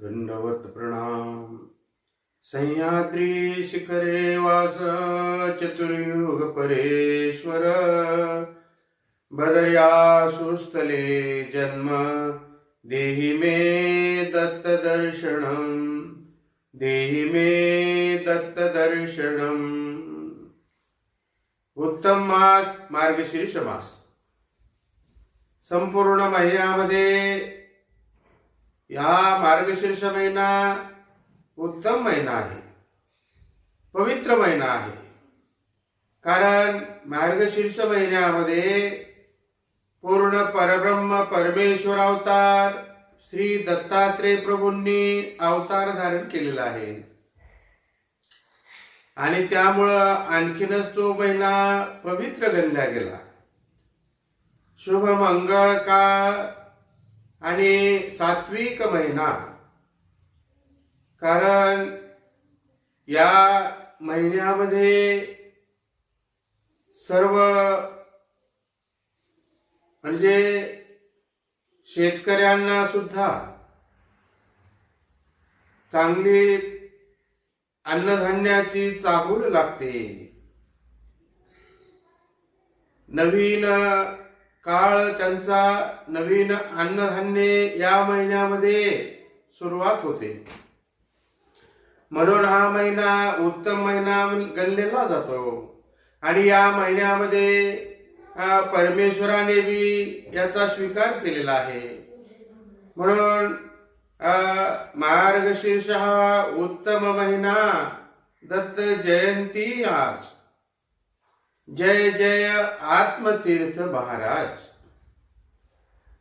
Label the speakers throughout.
Speaker 1: दंडवत प्रणाम। सह्याद्री शिखरे वास चतुर्युग परेश्वर। बदर्या जन्म देहि मे दत्त दर्शनम। देहि मे दत्त दर्शनम। उत्तम मास मार्गशीर्ष मास। संपूर्ण महिन्यामध्ये या मार्गशीर्ष महिना उत्तम महिना आहे. पवित्र महिना आहे. कारण मार्गशीर्ष महिन्यामध्ये पूर्ण परब्रह्म परमेश्वर अवतार श्री दत्तात्रेय प्रभूंनी अवतार धारण केलेला आहे. आणि त्यामुळं आणखीनच तो महिना पवित्र गणला गेला. शुभ मंगळ काळ आणि सात्विक महिना. कारण या महिन्यामध्ये सर्व म्हणजे शेतकऱ्यांना सुद्धा चांगली अन्नधान्याची चाहूल लागते. नवीन काळ त्यांचा नवीन अन्नधान्य या महिन्यामध्ये सुरुवात होते. म्हणून हा महिना उत्तम महिना गणलेला जातो. आणि या महिन्यामध्ये परमेश्वराने बी याचा स्वीकार केलेला आहे. म्हणून मार्गशीर्ष हा उत्तम महिना. दत्त जयंती आज. जय जय आत्मतीर्थ महाराज.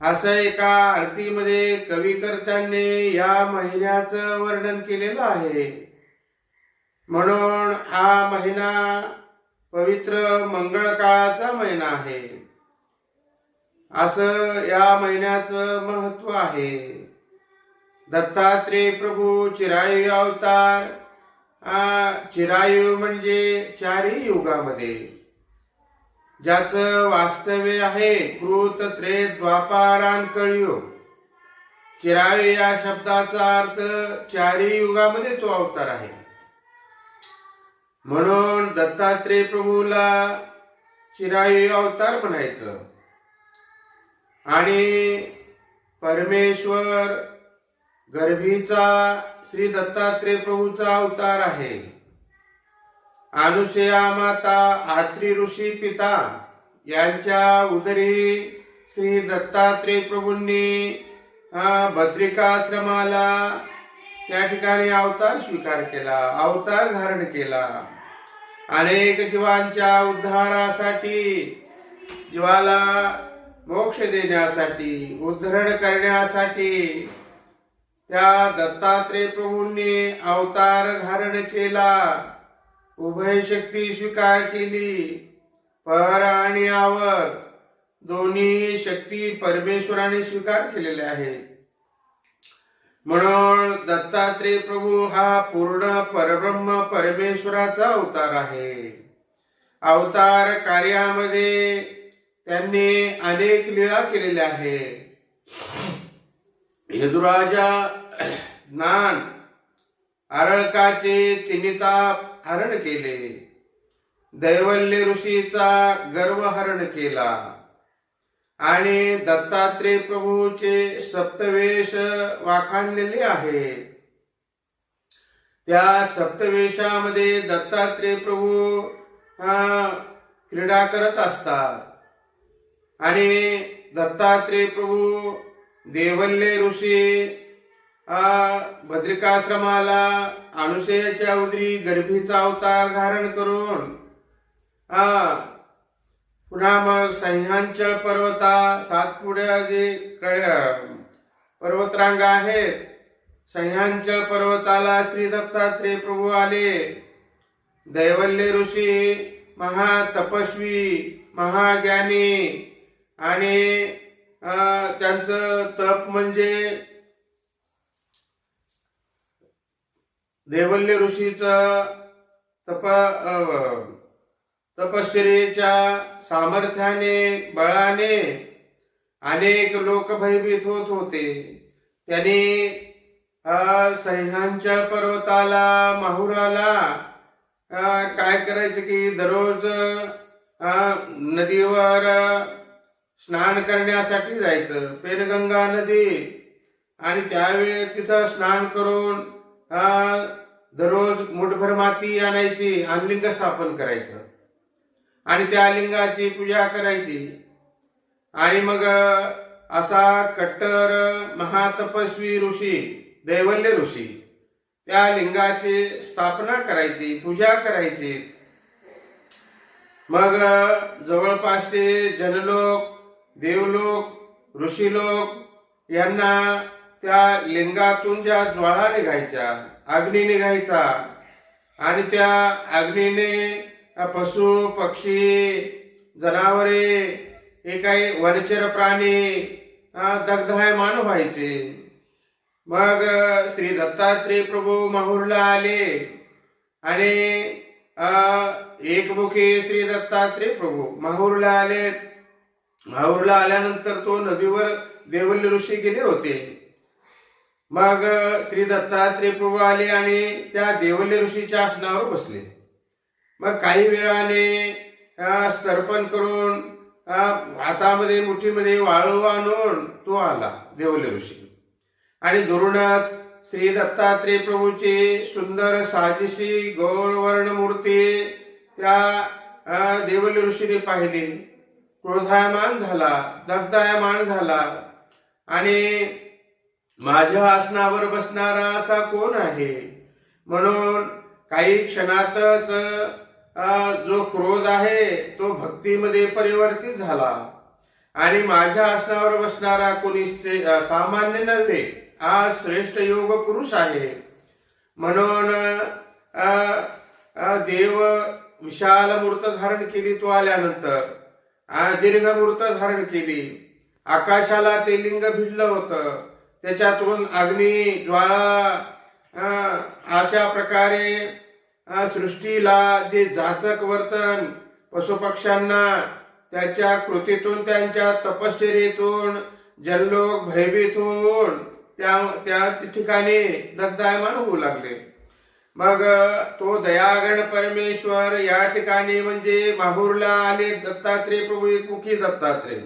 Speaker 1: असं एका आरतीमध्ये कविकर्त्यांनी या महिन्याचं वर्णन केलेलं आहे. म्हणून हा महिना पवित्र मंगळ काळाचा महिना आहे. असं या महिन्याचं महत्त्व आहे. दत्तात्रेय प्रभू चिरायू अवतार चिरायू म्हणजे चारही युगामध्ये. ज्याच वास्तव्य आहे कृत त्रे द्वापारान कळियो. चिरावे या शब्दाचा अर्थ चारही युगामध्ये तो अवतार आहे. म्हणून दत्तात्रेय प्रभूला चिरायू अवतार म्हणायचं. आणि परमेश्वर गर्भीचा श्री दत्तात्रेय प्रभूचा अवतार आहे. अनुसया माता आत्री ऋषी पिता यांच्या उदरी श्री दत्तात्रेय प्रभूंनी भद्रिकाश्रमाला बद्रिकाश्रमाला त्या ठिकाणी अवतार स्वीकार केला अवतार धारण केला. अनेक जीवांच्या उद्धारासाठी जीवाला मोक्ष देण्यासाठी उद्धरण करण्यासाठी त्या दत्तात्रेय प्रभूंनी अवतार धारण केला. उभय शक्ती स्वीकार केली. पर आणि आवर दोन्ही शक्ती परमेश्वराने स्वीकार केलेल्या आहे म्हणून दत्तात्रेय प्रभू हा पूर्ण परब्रह्म परमेश्वराचा अवतार आहे. अवतार कार्यामध्ये त्यांनी अनेक लीळा केलेल्या आहे यदुराजा ज्ञान आरळकाचे तिनिताप हरण केले. दैवल्य ऋषीचा गर्व हरण केला. आणि दत्तात्रेय प्रभूचे सप्तवेश वाखाणलेले आहे. त्या सप्तवेशामध्ये दत्तात्रेय प्रभू क्रीडा करत असतात. आणि दत्तात्रेय प्रभू देवल्य ऋषी भद्रिकाश्रमाला बद्रिकाश्रमाला उदरी गर्भीचा अवतार धारण करून पुन्हा मग सह्यांचल पर्वता सातपुड्या जे पर्वतरांग पर्वतरांगा आहेत. सह्यांचल पर्वताला श्री दत्तात्रेय प्रभू आले. दैवल्य ऋषी महातपस्वी महाज्ञानी आणि अं, त्यांचं तप म्हणजे देवल्य ऋषीचं तप अं, सामर्थ्याने बळाने अनेक लोक भयभीत होत होते. त्याने सह्यांच्या पर्वताला माहुराला काय करायचं की दररोज नदीवर स्नान करण्यासाठी जायचं. पेनगंगा नदी. आणि त्यावेळी तिथं स्नान करून दररोज मुठभर माती आणायची आणि लिंग स्थापन करायचं. आणि त्या लिंगाची पूजा करायची. आणि मग असा कट्टर महातपस्वी ऋषी दैवल्य ऋषी त्या लिंगाची स्थापना करायची पूजा करायची. मग जवळपासचे जनलोक देवलोक ऋषीलोक यांना त्या लिंगातून ज्या ज्वाळा निघायच्या अग्नी निघायचा आणि त्या अग्नीने पशु पक्षी जनावरे हे काही वनचर प्राणी अ, दग्धायमान व्हायचे. मग श्री दत्तात्रय प्रभू माहूरला आले आणि एकमुखी श्री दत्तात्रय प्रभू माहूरला आले माहूरला आल्यानंतर तो नदीवर देवल्य ऋषी गेले होते. मग श्री दत्तात्रय प्रभू आले आणि त्या देवल्य ऋषीच्या आसनावर बसले. मग काही वेळाने स्तर्पण करून हातामध्ये मुठीमध्ये वाळू आणून तो आला देवल्य ऋषी. आणि दुरूनच श्री दत्तात्रय प्रभूची सुंदर साजिशी गौरवर्ण मूर्ती त्या अ, देवल्य ऋषीने पाहिली. क्रोधायमान झाला दग्धायमान झाला. आणि माझ्या आसनावर बसणारा असा कोण आहे? म्हणून काही क्षणातच जो क्रोध आहे तो भक्तीमध्ये परिवर्तित झाला. आणि माझ्या आसनावर बसणारा कोणी सामान्य नव्हे हा श्रेष्ठ योग पुरुष आहे. म्हणून देव विशाल मूर्त धारण केली तो आल्यानंतर दीर्घ मूर्त धारण केली. आकाशाला ते लिंग भिडलं होतं. त्याच्यातून अग्नी ज्वाळा अशा प्रकारे सृष्टीला जे जाचक वर्तन पशुपक्ष्यांना त्याच्या कृतीतून त्यांच्या तपश्चर्येतून जनलोक भयभीत होऊन त्या त्या ठिकाणी दग्धायमान होऊ लागले. मग तो दयागण परमेश्वर या ठिकाणी म्हणजे माहूरला आले दत्तात्रेय प्रभू मुखी दत्तात्रेय.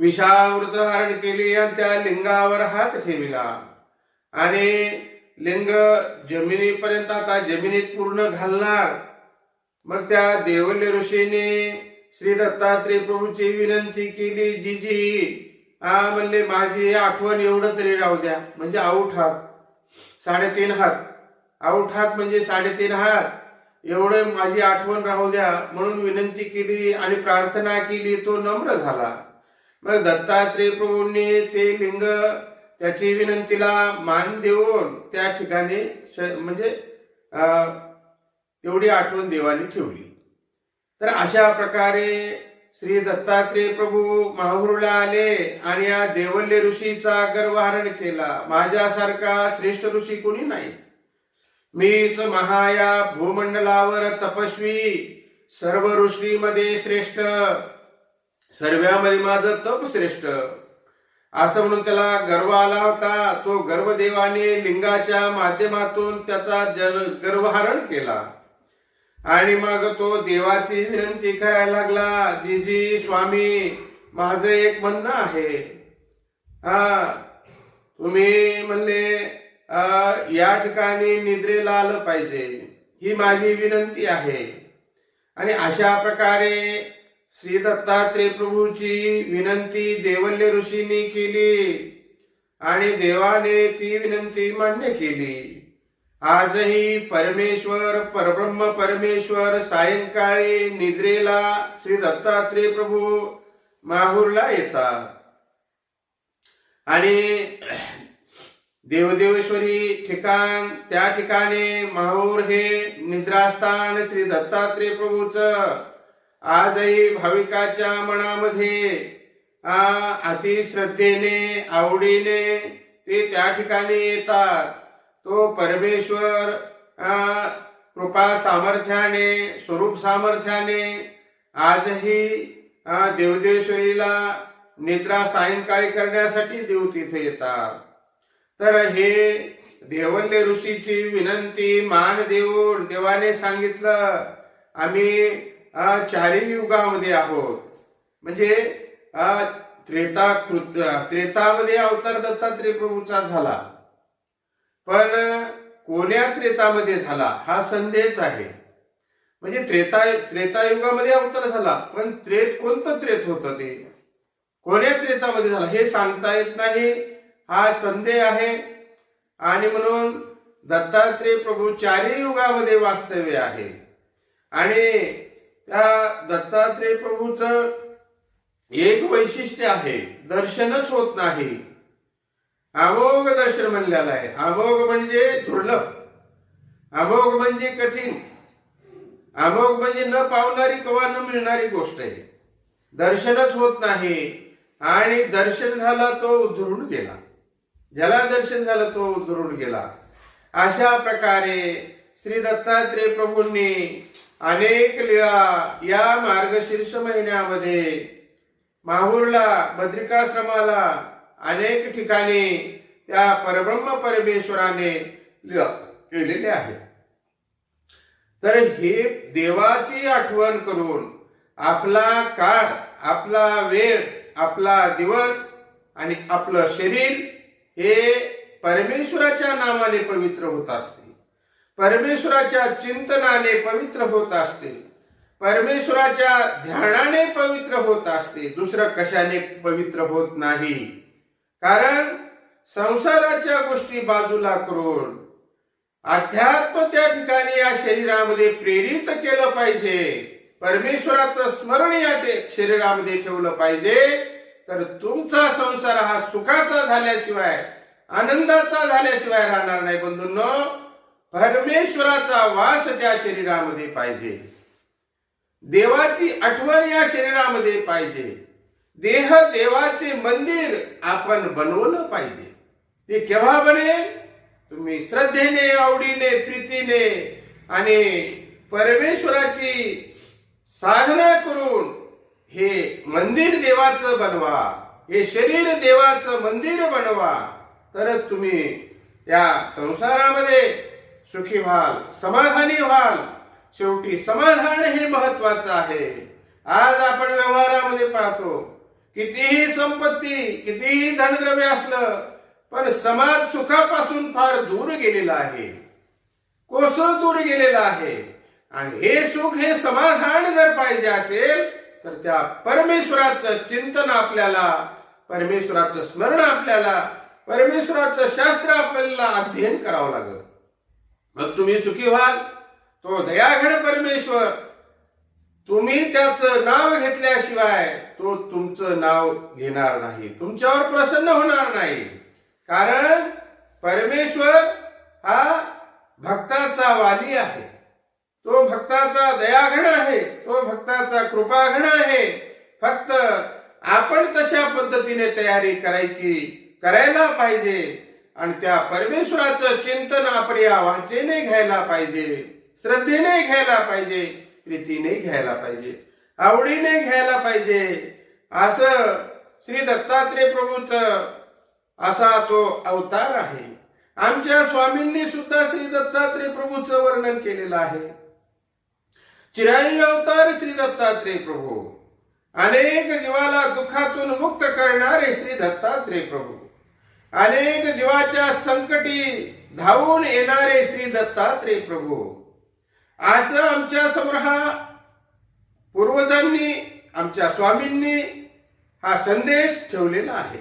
Speaker 1: विशाल हरण धारण केली आणि त्या लिंगावर हात ठेविला. आणि लिंग जमिनीपर्यंत आता जमिनीत पूर्ण घालणार. मग त्या देवल्य ऋषीने श्री दत्तात्रय प्रभूची विनंती केली जी जी हा म्हणले माझी आठवण एवढं तरी राहू द्या. म्हणजे आऊट हात साडेतीन हात. आऊट हात म्हणजे साडेतीन हात. एवढं माझी आठवण राहू द्या म्हणून विनंती केली आणि प्रार्थना केली तो नम्र झाला. मग दत्तात्रय प्रभूंनी ते लिंग त्याची विनंतीला मान देऊन त्या ठिकाणी श- म्हणजे तेवढी आठवण देवाने ठेवली. तर अशा प्रकारे श्री दत्तात्रेय प्रभू माहुरला आले आणि या देवल्य ऋषीचा गर्वहरण केला. माझ्यासारखा श्रेष्ठ ऋषी कोणी नाही. मीच महाया भूमंडलावर तपस्वी सर्व ऋषीमध्ये श्रेष्ठ. सर्व्यामध्ये माझं तप श्रेष्ठ. असं म्हणून त्याला गर्व आला होता. तो गर्व देवाने लिंगाच्या माध्यमातून त्याचा जल गर्वहरण केला. आणि मग तो देवाची विनंती करायला लागला जी जी स्वामी माझं एक म्हणणं आहे. हा तुम्ही म्हणले या ठिकाणी निद्रेला आलं पाहिजे. ही माझी विनंती आहे. आणि अशा प्रकारे श्री दत्तात्रेय प्रभूची विनंती देवल्य ऋषींनी केली आणि देवाने ती विनंती मान्य केली. आजही परमेश्वर परब्रह्म परमेश्वर सायंकाळी निद्रेला श्री दत्तात्रेय प्रभू माहूरला येतात. आणि देवदेवेश्वरी ठिकाण त्या ठिकाणी माहूर हे निद्रास्थान श्री दत्तात्रेय प्रभूच आजही भाविकाच्या मनामध्ये अतिश्रद्धेने आवडीने ते त्या ठिकाणी येतात. तो परमेश्वर कृपा सामर्थ्याने स्वरूप सामर्थ्याने आजही देवदेश्वरीला निद्रा सायंकाळी करण्यासाठी देव तिथे येतात. तर हे देवल्य ऋषीची विनंती मान देऊन देवाने सांगितलं आम्ही चारी चारही युगामध्ये आहोत. म्हणजे त्रेता कृत त्रेतामध्ये अवतार दत्तात्रय प्रभूचा झाला. पण कोण्या त्रेतामध्ये झाला? हा संदेहच आहे. म्हणजे त्रेता त्रेतायुगामध्ये अवतार झाला पण त्रेत कोणतं त्रेत होतं ते? कोण्या त्रेतामध्ये झाला? हे सांगता येत नाही. हा संदेह आहे. आणि म्हणून दत्तात्रेय प्रभू चारही युगामध्ये वास्तव्य आहे. आणि त्या दत्तात्रय प्रभूच एक वैशिष्ट्य आहे दर्शनच होत नाही. अमोघ दर्शन म्हणलेलं आहे. अमोघ म्हणजे दुर्लभ. अमोघ म्हणजे कठीण. अमोघ म्हणजे न पावणारी कवा न मिळणारी गोष्ट आहे. दर्शनच होत नाही आणि दर्शन झाला तो उधळून गेला. ज्याला दर्शन झालं तो उधळून गेला. अशा प्रकारे श्री दत्तात्रय प्रभूंनी अनेक लीळा या मार्गशीर्ष महिन्यामध्ये माहूरला बद्रिकाश्रमाला अनेक ठिकाणी त्या परब्रह्म परमेश्वराने लीळा केलेले आहेत तर हे देवाची आठवण करून आपला काळ आपला वेळ आपला दिवस आणि आपलं शरीर हे परमेश्वराच्या नामाने पवित्र होत असते. परमेश्वराच्या चिंतनाने पवित्र होत असते. परमेश्वराच्या ध्यानाने पवित्र होत असते. दुसरं कशाने पवित्र होत नाही? कारण संसाराच्या गोष्टी बाजूला करून अध्यात्म त्या ठिकाणी या शरीरामध्ये प्रेरित केलं पाहिजे. परमेश्वराचं स्मरण या शरीरामध्ये ठेवलं पाहिजे. तर तुमचा संसार हा सुखाचा झाल्याशिवाय आनंदाचा झाल्याशिवाय राहणार नाही बंधूंनो. परमेश्वराचा वास त्या शरीरामध्ये पाहिजे. देवाची आठवण या शरीरामध्ये पाहिजे. देह देवाचे मंदिर आपण बनवलं पाहिजे. ते केव्हा बनेल? तुम्ही श्रद्धेने आवडीने प्रीतीने आणि परमेश्वराची साधना करून हे मंदिर देवाचं बनवा. हे शरीर देवाचं मंदिर बनवा. तरच तुम्ही या संसारामध्ये सुखी व्हाल समाधानी व्हाल. शेवटी समाधान हे महत्वाचं आहे. आज आपण व्यवहारामध्ये पाहतो कितीही संपत्ती कितीही धनद्रव्य असलं पण समाज सुखापासून फार दूर गेलेला आहे. कोस दूर गेलेला आहे. आणि हे सुख हे समाधान जर पाहिजे असेल तर त्या परमेश्वराचं चिंतन आपल्याला परमेश्वराचं स्मरण आपल्याला परमेश्वराचं शास्त्र आपल्याला अध्ययन करावं लागत मग तुम्ही सुखी व्हाल? तो दयाघड परमेश्वर. तुम्ही त्याचं नाव घेतल्याशिवाय तो तुमचं नाव घेणार नाही. तुमच्यावर प्रसन्न होणार नाही. कारण परमेश्वर हा भक्ताचा वाली आहे. तो भक्ताचा दयाघण आहे. तो भक्ताचा कृपाघण आहे. फक्त आपण तशा पद्धतीने तयारी करायची करायला पाहिजे. आणि त्या परमेश्वराचं चिंतन आपण या वाचेने घ्यायला पाहिजे श्रद्धेने घ्यायला पाहिजे प्रीतीने घ्यायला पाहिजे आवडीने घ्यायला पाहिजे. असं श्री दत्तात्रय प्रभूच असा तो अवतार आहे. आमच्या स्वामींनी सुद्धा श्री दत्तात्रय प्रभूचं वर्णन केलेलं आहे. चिराणी अवतार श्री दत्तात्रय प्रभू. अनेक जीवाला दुःखातून मुक्त करणारे श्री दत्तात्रय प्रभू. अनेक जीवाच्या संकटी धावून येणारे श्री दत्तात्रय प्रभू. असं आमच्यासमोर हा पूर्वजांनी आमच्या स्वामींनी हा संदेश ठेवलेला आहे.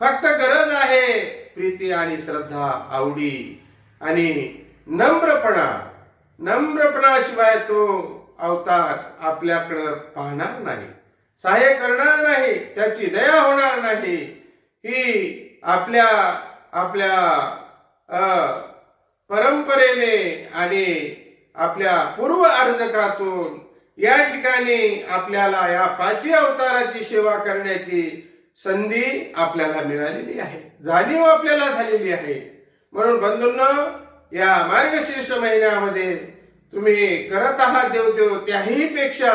Speaker 1: फक्त गरज आहे प्रीती आणि श्रद्धा आवडी आणि नम्रपणा. नम्रपणाशिवाय तो अवतार आपल्याकडं पाहणार नाही. सहाय्य करणार नाही त्याची दया होणार नाही. ही आपल्या आपल्या परंपरेने आणि आपल्या पूर्व अर्जकातून या ठिकाणी आपल्याला या पाचवी अवताराची सेवा करण्याची संधी आपल्याला मिळालेली आहे. जाणीव आपल्याला झालेली आहे. म्हणून बंधूंना या मार्गशीर्ष महिन्यामध्ये तुम्ही करत आहात देवदेव त्याही पेक्षा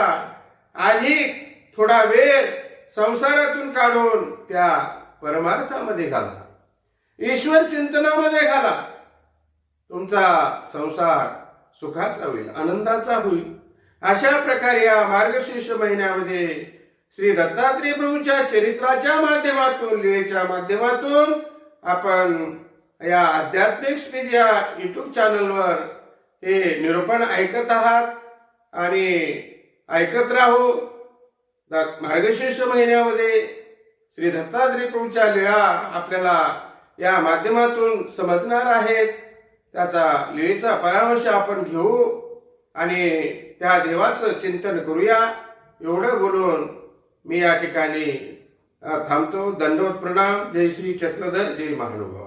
Speaker 1: अधिक थोडा वेळ संसारातून काढून त्या परमार्थामध्ये घाला. ईश्वर चिंतनामध्ये घाला. तुमचा संसार सुखाचा होईल आनंदाचा होईल. अशा प्रकारे या मार्गशीर्ष महिन्यामध्ये श्री दत्तात्रय प्रभूच्या चरित्राच्या माध्यमातून लिळेच्या माध्यमातून आपण या आध्यात्मिक स्पीज या युट्यूब चॅनलवर हे निरूपण ऐकत आहात. आणि ऐकत राहू. मार्गशीर्ष महिन्यामध्ये श्री दत्तात्रय प्रभूच्या लीळा आपल्याला या माध्यमातून समजणार आहेत. त्याचा लीळेचा परामर्श आपण घेऊ आणि त्या देवाचं चिंतन करूया. एवढं बोलून मी या ठिकाणी थांबतो. दंडवत प्रणाम. जय श्री चक्रधर जय महानुभाव.